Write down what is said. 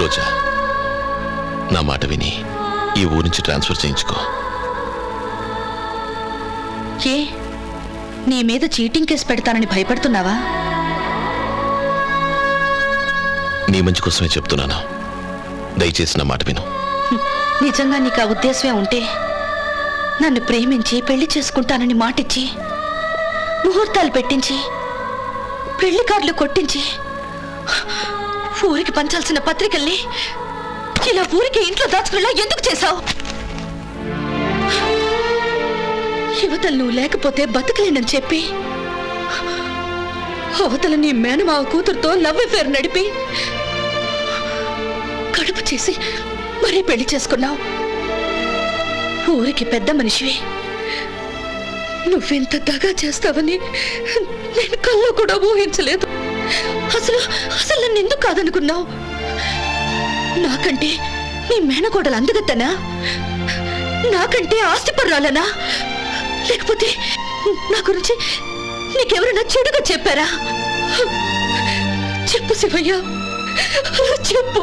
రోజా నా మాట విని ఈ ఊరి నుంచి ట్రాన్స్ఫర్ చేయించుకో. ఏ? నీ మీద చీటింగ్ కేసు పెడతానని భయపడుతున్నావా? నీ మంచి కోసమే చెప్తున్నాను. దయచేసి నా మాట విను. నిజంగా నీకు ఆ ఉద్దేశమే ఉంటే నన్ను ప్రేమించి పెళ్ళి చేసుకుంటానని మాటిచ్చి ముహూర్తాలు పెట్టించి పెళ్ళి కార్డులు కొట్టించి ఊరికి పంచాల్సిన పత్రికల్ని ఇలా ఊరికి ఇంట్లో దాచుకునేలా ఎందుకు చేశావు? యువతలు నువ్వు లేకపోతే బతకలేనని చెప్పి అవతల నీ మేనమావ కూతురుతో లవ్ అఫేర్ నడిపి కడుపు చేసి మరీ పెళ్ళి చేసుకున్నావు. ఊరికి పెద్ద మనిషివి. నువ్వెంత దగా చేస్తావని నేను కల్లో కూడా ఊహించలేదు. అసలు అసలు నన్ను ఎందుకు కాదనుకున్నావు? నాకంటే నీ మేనకోడలు అందగత్తనా? నాకంటే ఆస్తిపర్రాలనా లేకపోతే నా గురించి నీకెవరైనా చెడుగా చెప్పారా? చెప్పు శివయ్య చెప్పు.